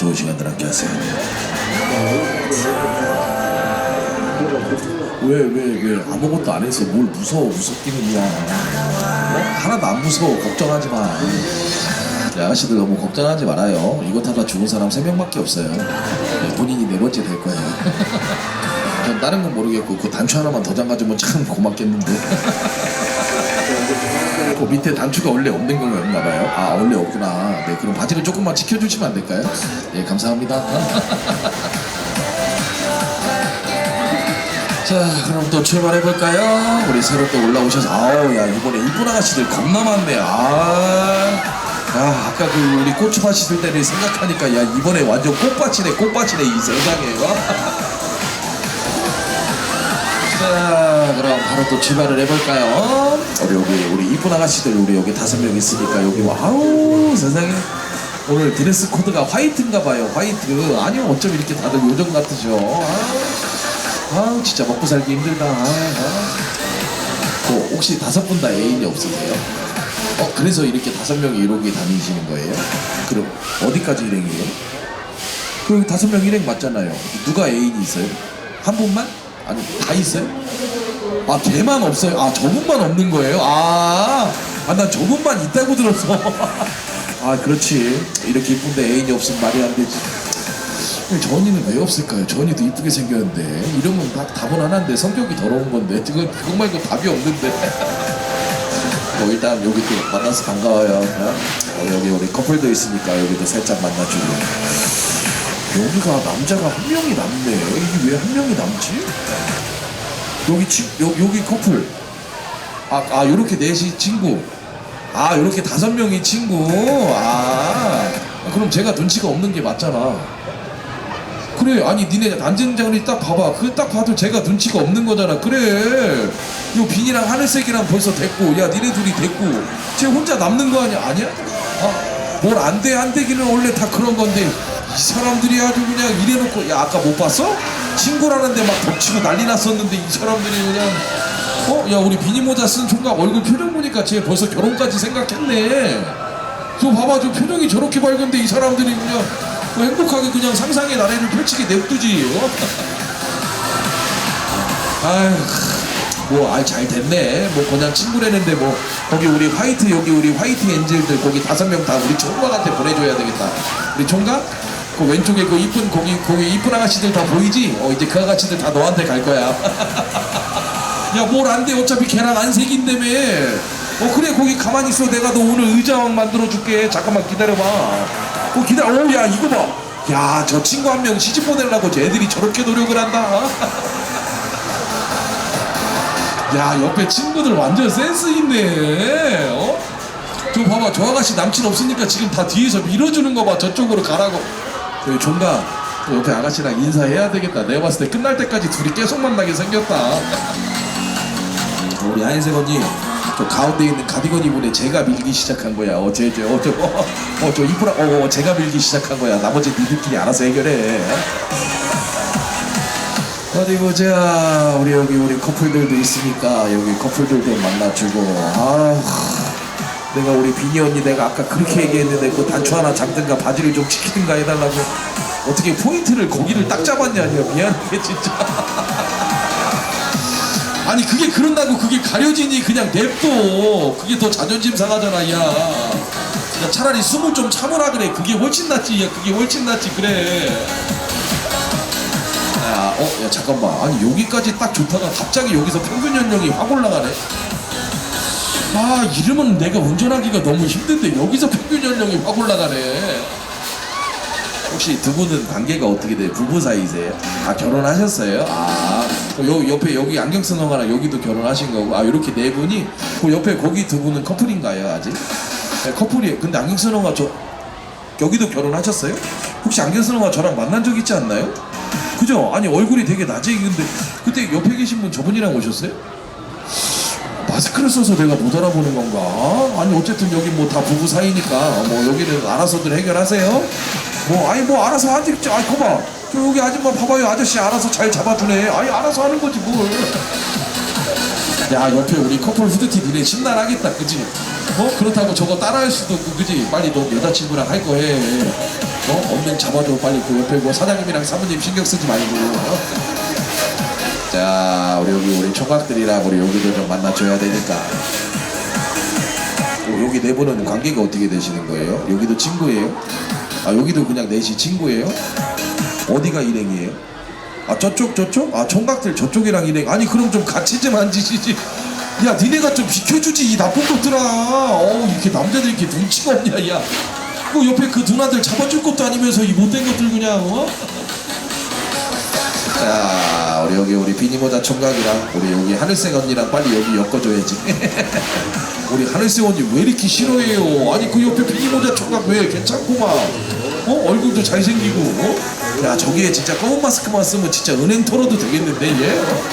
좋은 시간들 함께 하세요. 왜, 왜, 왜, 아무것도 안 해서 뭘 무서워, 무섭기는 야. 어? 하나도 안 무서워, 걱정하지 마. 야, 아가씨들 너무 걱정하지 말아요. 이것 하다 죽은 사람 3명밖에 없어요. 네, 본인이 네 번째 될 거예요. 전 다른 건 모르겠고, 그 단추 하나만 더 잠가주면 참 고맙겠는데. 그 밑에 단추가 원래 없는 경우였나 봐요. 아, 원래 없구나. 네, 그럼 바지를 조금만 지켜주시면 안 될까요? 네, 감사합니다. 자, 그럼 또 출발해 볼까요? 우리 새로 또 올라오셔서, 아우, 야, 이번에 이쁜 아가씨들 겁나 많네. 아, 야, 아까 그 우리 고추밭 있을 때를 생각하니까, 야, 이번에 완전 꽃밭이네, 꽃밭이네, 이 세상에. 자, 그럼 바로 또 출발을 해볼까요? 우리 여기 우리 이쁜 아가씨들 우리 여기 다섯 명 있으니까 여기 와우 세상에 오늘 드레스 코드가 화이트인가 봐요. 화이트. 아니요 어쩜 이렇게 다들 요정 같으셔. 아, 아 진짜 먹고 살기 힘들다. 아, 아. 어, 혹시 다섯 분 다 애인이 없으세요? 어 그래서 이렇게 다섯 명이 이렇게 다니시는 거예요? 그럼 어디까지 일행이에요? 그 다섯 명 일행 맞잖아요. 누가 애인이 있어요? 한 분만? 아니 다 있어요? 아 걔만 없어요? 아 저분만 없는 거예요? 아, 아난 저분만 있다고 들었어. 아 그렇지. 이렇게 이쁜데 애인이 없으면 말이 안 되지. 근데 전이는 왜 없을까요? 전이도 이쁘게 생겼는데 이러면 다 답은 하나인데 성격이 더러운 건데 지금 그거 말고 답이 없는데. 뭐 일단 여기 또 만나서 반가워요. 어, 여기 우리 커플도 있으니까 여기도 살짝 만나주고. 여기가 남자가 한 명이 남네. 이게 왜 한 명이 남지? 여기 치, 여, 여기 커플. 아, 아, 요렇게 넷이 친구. 아, 요렇게 다섯 명이 친구. 아, 그럼 제가 눈치가 없는 게 맞잖아. 그래, 아니, 니네 난쟁장이 딱 봐봐. 그 딱 봐도 제가 눈치가 없는 거잖아. 그래. 요 빈이랑 하늘색이랑 벌써 됐고, 야, 니네 둘이 됐고, 쟤 혼자 남는 거 아니야? 아니야? 아, 뭘 안 돼, 안 되기는 원래 다 그런 건데, 이 사람들이 아주 그냥 이래놓고, 야, 아까 못 봤어? 친구라는데 막 덮치고 난리 났었는데, 이 사람들이 그냥, 어? 야, 우리 비니 모자 쓴 총각 얼굴 표정 보니까 쟤 벌써 결혼까지 생각했네. 저 봐봐, 저 표정이 저렇게 밝은데 이 사람들이 그냥 뭐 행복하게 그냥 상상의 나래를 펼치게 냅두지. 어? 아휴, 뭐, 아, 잘 됐네. 뭐, 그냥 친구라는데, 뭐, 거기 우리 화이트, 여기 우리 화이트 엔젤들, 거기 다섯 명 다 우리 총각한테 보내줘야 되겠다. 우리 총각? 그 왼쪽에 그 이쁜, 거기, 거기 이쁜 아가씨들 다 보이지? 어, 이제 그 아가씨들 다 너한테 갈 거야. 야, 뭘 안 돼. 어차피 걔랑 안색인다며. 어, 그래, 거기 가만히 있어. 내가 너 오늘 의자왕 만들어 줄게. 잠깐만 기다려봐. 어, 기다려. 어, 야, 이거 봐. 야, 저 친구 한 명 시집 보내려고 쟤들이 저렇게 노력을 한다. 야 옆에 친구들 완전 센스 있네 어? 저 봐봐 저 아가씨 남친 없으니까 지금 다 뒤에서 밀어주는 거 봐 저쪽으로 가라고 저기 종가 저 옆에 아가씨랑 인사해야 되겠다. 내가 봤을 때 끝날 때까지 둘이 계속 만나게 생겼다. 우리 하얀색 언니 저 가운데 있는 가디건 이분에 제가 밀기 시작한 거야. 어제 저 어저 어, 어, 저 이쁘라 어, 어 제가 밀기 시작한 거야. 나머지 니들끼리 알아서 해결해. 어디 보자 우리 여기 우리 커플들도 있으니까 여기 커플들도 만나주고. 아 내가 우리 비니 언니 내가 아까 그렇게 얘기했는데 그 단추 하나 잡든가 바지를 좀 지키든가 해달라고. 어떻게 포인트를 거기를 딱 잡았냐 야 미안해 진짜. 아니 그게 그런다고 그게 가려지니 그냥 냅둬. 그게 더 자존심 상하잖아 야. 야, 차라리 숨을 좀 참으라 그래. 그게 훨씬 낫지 야. 그게 훨씬 낫지 그래. 야, 어, 야, 잠깐만. 아니, 여기까지 딱 좋다가 갑자기 여기서 평균 연령이 확 올라가네? 아, 이러면 내가 운전하기가 너무 힘든데 여기서 평균 연령이 확 올라가네. 혹시 두 분은 관계가 어떻게 돼요? 부부 사이세요? 아, 결혼하셨어요? 아, 요, 옆에 여기 안경 쓰는 거랑 여기도 결혼하신 거고, 아, 이렇게 네 분이, 그 옆에 거기 두 분은 커플인가요, 아직? 네, 커플이에요. 근데 안경 쓰는 거 저, 여기도 결혼하셨어요? 혹시 안경 쓰는 거 저랑 만난 적 있지 않나요? 그죠? 아니 얼굴이 되게 낮에 익은데 그때 옆에 계신 분 저분이랑 오셨어요? 마스크를 써서 내가 못 알아보는 건가? 아니 어쨌든 여기 뭐 다 부부 사이니까 뭐 여기는 알아서들 해결하세요. 뭐 아니 뭐 알아서 하지. 아이 거봐. 저 여기 아줌마 봐봐요 아저씨 알아서 잘 잡아주네. 아니 알아서 하는 거지 뭘. 야 옆에 우리 커플 후드티 니네 심란하겠다 그지? 어? 그렇다고 저거 따라할 수도 없고 그지? 빨리 너 여자친구랑 할 거 해. 어? 없는 잡아줘 빨리 그 옆에 뭐 사장님이랑 사모님 신경 쓰지 말고 어? 자 우리 여기 우리 총각들이랑 우리 여기도 좀 만나줘야 되니까 어, 여기 네 분은 관계가 어떻게 되시는 거예요? 여기도 친구예요? 아 여기도 그냥 넷이 친구예요? 어디가 일행이에요? 아 저쪽 저쪽? 아 총각들 저쪽이랑 일행 아니 그럼 좀 같이 좀 앉으시지 야 니네가 좀 비켜주지 이 나쁜 것들아 어우 이렇게 남자들 이렇게 눈치가 없냐 야뭐 옆에 그 누나들 잡아줄 것도 아니면서 이 못된 것들 그냥 어? 자 우리 여기 우리 비니모자 총각이랑 우리 여기 하늘색 언니랑 빨리 여기 엮어줘야지. 우리 하늘색 언니 왜 이렇게 싫어해요? 아니 그 옆에 비니모자 총각 왜? 괜찮구만. 어? 얼굴도 잘생기고 어? 야 저기에 진짜 검은 마스크만 쓰면 진짜 은행 털어도 되겠는데 얘? 어?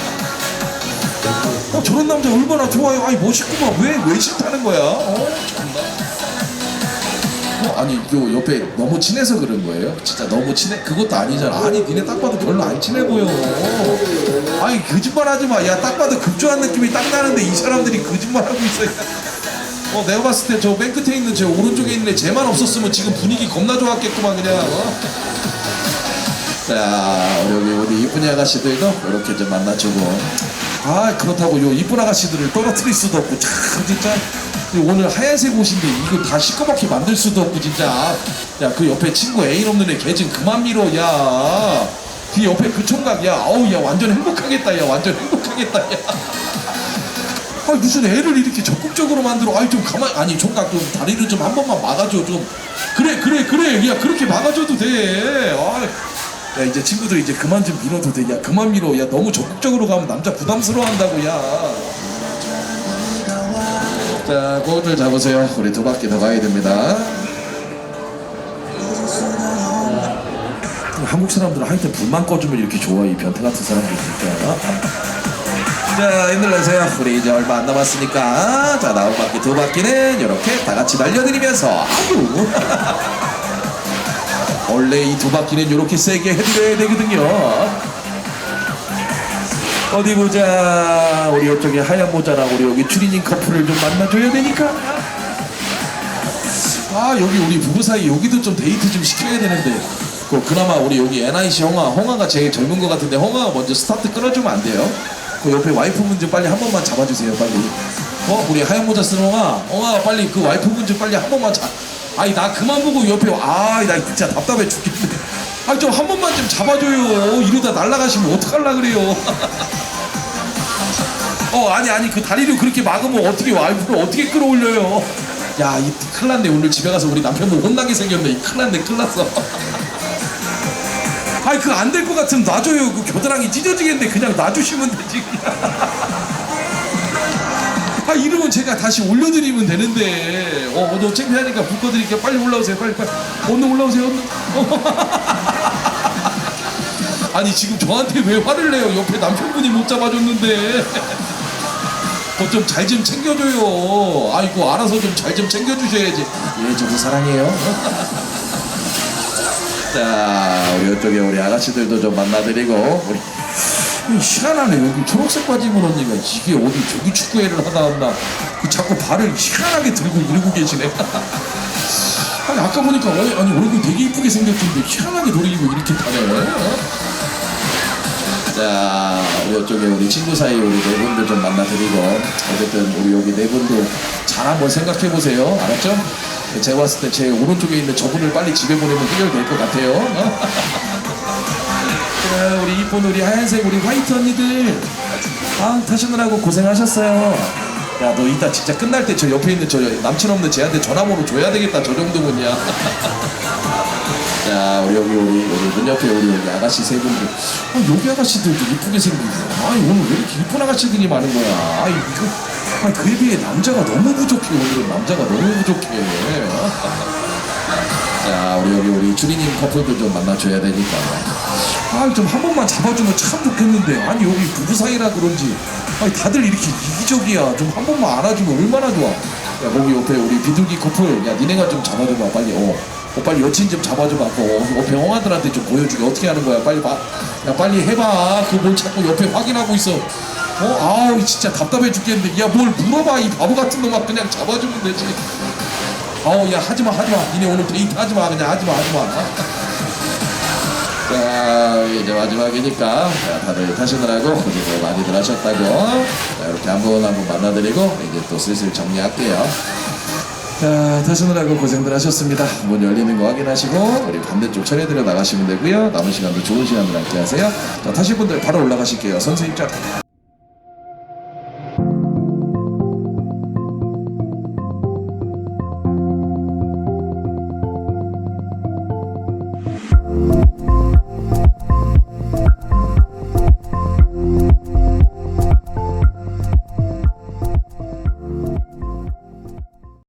어, 저런 남자 얼마나 좋아요? 아니 멋있구만. 왜왜 싫다는 거야? 어? 어, 아니 요 옆에 너무 친해서 그런 거예요? 진짜 너무 친해? 그것도 아니잖아. 아니 니네 딱 봐도 별로 안 친해 보여. 아니 거짓말하지 마야 딱 봐도 급조한 느낌이 딱 나는데 이 사람들이 거짓말하고 있어. 어 내가 봤을 때 저 맨 끝에 있는 저 오른쪽에 있는 애 쟤만 없었으면 지금 분위기 겁나 좋았겠구만 그냥. 어? 자 여기 우리 이쁜이 아가씨들도 이렇게 좀 만나주고. 아 그렇다고 요 이쁜 아가씨들을 떨어뜨릴 수도 없고. 참 진짜 오늘 하얀색 옷인데 이거 다 시꺼멓게 만들 수도 없고 진짜 야 그 옆에 친구 애인 없는 애걔좀 그만 밀어 야그 옆에 그 총각 야 아우 야 완전 행복하겠다 야 완전 행복하겠다 야 아 무슨 애를 이렇게 적극적으로 만들어 아이 좀 가만 아니 총각 좀 다리를 좀 한 번만 막아줘 좀 그래 그래 그래 야 그렇게 막아줘도 돼 아. 야 이제 친구들 이제 그만 좀 밀어도 돼. 야 그만 밀어. 야 너무 적극적으로 가면 남자 부담스러워한다고 야. 자 꽃을 잡으세요. 우리 두 바퀴 더 가야 됩니다. 한국 사람들은 하여튼 불만 꺼주면 이렇게 좋아 이 변태 같은 사람들 진짜. 자 힘들 내세요. 우리 이제 얼마 안 남았으니까 자 다음 바퀴 두 바퀴는 이렇게 다 같이 날려드리면서 아유. 원래 이 두 바퀴는 이렇게 세게 해드려야 되거든요. 어디 보자. 우리 이쪽에 하얀 모자랑 우리 여기 추리닝 커플을 좀 만나줘야 되니까. 아 여기 우리 부부 사이 여기도 좀 데이트 좀 시켜야 되는데. 그 그나마 우리 여기 NIC 홍아, 홍아가 제일 젊은 것 같은데 홍아가 먼저 스타트 끊어주면 안 돼요? 그 옆에 와이프분 좀 빨리 한 번만 잡아주세요 빨리. 어 우리 하얀 모자 쓴 홍아, 홍아 빨리 그 와이프분 좀 빨리 한 번만 잡. 아니 나 그만 보고 옆에 아나 진짜 답답해 죽겠네 아니 좀한 번만 좀 잡아줘요. 이러다 날아가시면 어떡할라 그래요? 어 아니 아니 그 다리를 그렇게 막으면 어떻게 와이프를 어떻게 끌어올려요? 야 이 큰일 났네. 오늘 집에 가서 우리 남편분 혼나게 생겼네. 이 큰일 났네. 큰일 났어. 아니 그거 안 될 것 같으면 놔줘요. 그 겨드랑이 찢어지겠는데 그냥 놔주시면 되지. 아 이러면 제가 다시 올려드리면 되는데. 어 너무 창피하니까 불 꺼드릴게요. 빨리 올라오세요. 빨리 빨리. 얼른 올라오세요. 얼른 아니 지금 저한테 왜 화를 내요? 옆에 남편분이 못 잡아줬는데. 어, 좀잘좀 챙겨줘요. 아이고 알아서 좀잘좀 챙겨주셔야지. 예 저도 사랑해요. 자 우리 이쪽에 우리 아가씨들도 좀 만나드리고. 우리 이 희한하네 여기 초록색 바지 입은 언니가 이게 어디 조기 축구회를 하다 왔나. 그 자꾸 발을 희한하게 들고 이러고 계시네. 아니 아까 보니까 어, 아니 얼굴 되게 이쁘게 생겼던데 희한하게 돌리고 이렇게 어? 자 이쪽에 우리 친구 사이 우리 네 분들 좀 만나드리고 어쨌든 우리 여기 네 분도 잘 한번 생각해 보세요. 알았죠? 제가 봤을 때 제 오른쪽에 있는 저분을 빨리 집에 보내면 해결될 것 같아요. 어? 자, 우리 이쁜 우리 하얀색 우리 화이트 언니들. 아 타시느라고 고생하셨어요. 야 너 이따 진짜 끝날 때 저 옆에 있는 저 남친 없는 쟤한테 전화번호 줘야 되겠다 저 정도면야 자 우리 여기 우리 우리 문 옆에 우리 여기 아가씨 세 분들. 아 여기 아가씨들도 이쁘게 생기고 아니 오늘 왜 이렇게 이쁜 아가씨들이 많은 거야? 아이 이거 아니 그에 비해 남자가 너무 부족해. 오늘은 남자가 너무 부족해. 자 우리 여기 우리 주리님 커플들 좀 만나줘야 되니까. 아 좀 한 번만 잡아주면 참 좋겠는데. 아니 여기 부부 사이라 그런지. 아니 다들 이렇게 이기적이야. 좀 한 번만 안아주면 얼마나 좋아. 야 거기 옆에 우리 비둘기 커플. 야 니네가 좀 잡아줘봐. 빨리. 어, 어 빨리 여친 좀 잡아줘봐. 어, 옆에 형아들한테 좀 보여주게. 어떻게 하는 거야? 빨리 봐 야 빨리 해봐. 그뭘 자꾸 옆에 확인하고 있어. 어? 아우 진짜 답답해 죽겠는데. 야 뭘 물어봐. 이 바보 같은 놈아. 그냥 잡아주면 되지. 아우 야 하지마 하지마. 니네 오늘 데이트 하지마. 그냥 하지마 하지마. 자, 이제 마지막이니까. 자, 다들 타시느라고 고생을 많이들 하셨다고. 자, 이렇게 한 분 한 분 만나드리고 이제 또 슬슬 정리할게요. 자, 타시느라고 고생들 하셨습니다. 문 열리는 거 확인하시고 우리 반대쪽 처리해드려 나가시면 되고요. 남은 시간도 좋은 시간들 함께 하세요. 자, 타실 분들 바로 올라가실게요. 선수 입장.